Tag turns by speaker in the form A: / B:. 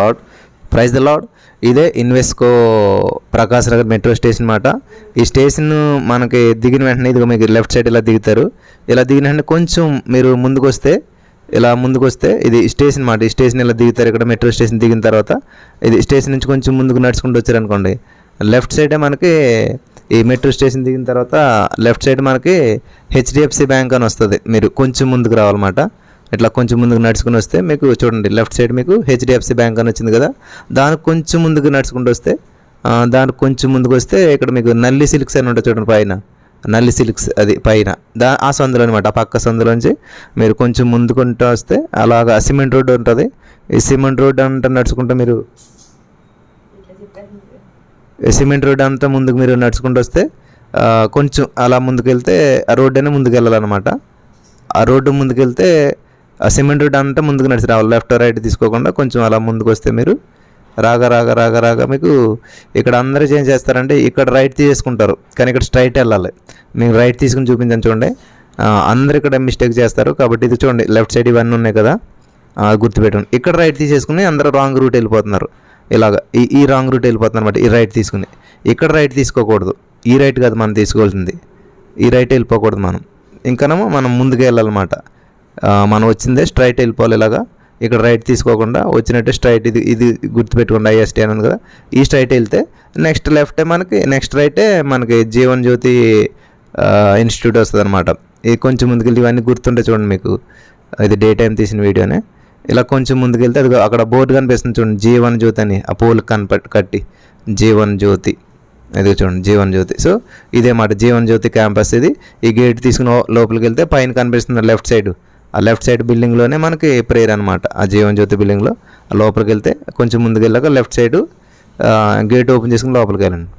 A: Lord praise the Lord ఇదే Invesco Prakash Nagar metro station మాట. ఈ స్టేషన్ మనకి దిగిన వెంటనే ఇదిగో మీకు లెఫ్ట్ సైడ్ ఇలా దిగుతారు. ఇలా దిగిన వెంటనే కొంచెం మీరు ముందుకు వస్తే ఇలా ముందుకు వస్తే ఇది స్టేషన్ మాట. ఈ స్టేషన్ ఇలా దిగుతారు. ఇక్కడ మెట్రో స్టేషన్ దిగిన తర్వాత ఇది స్టేషన్ నుంచి కొంచెం ముందుకు నడుచుకుంటూ వచ్చారనుకోండి. లెఫ్ట్ సైడే మనకి ఈ మెట్రో స్టేషన్ దిగిన తర్వాత లెఫ్ట్ సైడ్ మనకి హెచ్డిఎఫ్సి బ్యాంక్ అని వస్తుంది. మీరు కొంచెం ముందుకు రావాలన్నమాట. ఇట్లా కొంచెం ముందుకు నడుచుకుని వస్తే మీకు చూడండి లెఫ్ట్ సైడ్ మీకు హెచ్డిఎఫ్సి బ్యాంక్ అని వచ్చింది కదా దానికి కొంచెం ముందుకు నడుచుకుంటూ వస్తే దానికి కొంచెం ముందుకు వస్తే ఇక్కడ మీకు నల్లి సిల్క్స్ అని ఉంటుంది చూడండి పైన. నల్లి సిల్క్స్ అది పైన. దా ఆ సందులో అనమాట ఆ పక్క సందులోంచి మీరు కొంచెం ముందుకుంటూ వస్తే అలాగా సిమెంట్ రోడ్డు ఉంటుంది. ఈ సిమెంట్ రోడ్డు అంతా నడుచుకుంటూ మీరు సిమెంట్ రోడ్ అంతా ముందుకు మీరు నడుచుకుంటూ వస్తే కొంచెం అలా ముందుకు వెళ్తే ఆ రోడ్డు అయినా ముందుకు వెళ్ళాలన్నమాట ఆ రోడ్డు ముందుకు వెళ్తే సిమెంట్ రోడ్ అంతా ముందుకు నడిచి రావాలి. లెఫ్ట్ రైట్ తీసుకోకుండా కొంచెం అలా ముందుకు వస్తే మీరు రాగా రాగా రాగా రాగా మీకు ఇక్కడ అందరూ ఏం చేస్తారంటే ఇక్కడ రైట్ తీసుకుంటారు కానీ ఇక్కడ స్ట్రైట్ వెళ్ళాలి. మేము రైట్ తీసుకుని చూపించాను చూడండి. అందరు ఇక్కడ మిస్టేక్ చేస్తారు. కాబట్టి ఇది చూడండి లెఫ్ట్ సైడ్ ఇవన్నీ ఉన్నాయి కదా. గుర్తుపెట్టండి ఇక్కడ రైట్ తీసేసుకుని అందరూ రాంగ్ రూట్ వెళ్ళిపోతున్నారు. ఇలాగ ఈ ఈ రాంగ్ రూట్ వెళ్ళిపోతున్నారు అనమాట ఈ రైట్ తీసుకుని. ఇక్కడ రైట్ తీసుకోకూడదు. ఈ రైట్ కాదు మనం తీసుకోవాల్సింది. ఈ రైట్ వెళ్ళిపోకూడదు మనం. ఇంకానేమో మనం ముందుకు వెళ్ళాలన్నమాట. మనం వచ్చిందే స్ట్రైట్ వెళ్ళిపోవాలి ఇలాగా. ఇక్కడ రైట్ తీసుకోకుండా వచ్చినట్టే స్ట్రైట్ ఇది ఇది గుర్తుపెట్టుకోండి ఐఎస్టీ అని కదా. ఈ స్ట్రైట్ వెళ్తే నెక్స్ట్ లెఫ్టే మనకి నెక్స్ట్ రైటే మనకి జీవన్ జ్యోతి ఇన్స్టిట్యూట్ వస్తుంది అనమాట ఇది కొంచెం ముందుకెళ్ళి ఇవన్నీ గుర్తుంటే చూడండి మీకు. ఇది డే టైం తీసిన వీడియోనే ఇలా కొంచెం ముందుకెళ్తే అది అక్కడ బోర్డు కనిపిస్తుంది చూడండి జీవన్ జ్యోతి అని. ఆ పూలు కనపట్ కట్టి. జీవన్ జ్యోతి ఇది చూడండి జీవన్ జ్యోతి సో ఇదే మాట జీవన్ జ్యోతి క్యాంపస్ ఇది. ఈ గేట్ తీసుకుని లోపలికి వెళ్తే పైన కనిపిస్తుంది లెఫ్ట్ సైడ్ లెఫ్ట్ సైడ్ బిల్డింగ్లోనే మనకి ప్రేయర్ అనమాట ఆ జీవన్ జ్యోతి బిల్డింగ్లో ఆ లోపలికి వెళ్తే కొంచెం ముందుకు వెళ్ళాక లెఫ్ట్ సైడ్ గేట్ ఓపెన్ చేసుకుని లోపలికి వెళ్ళండి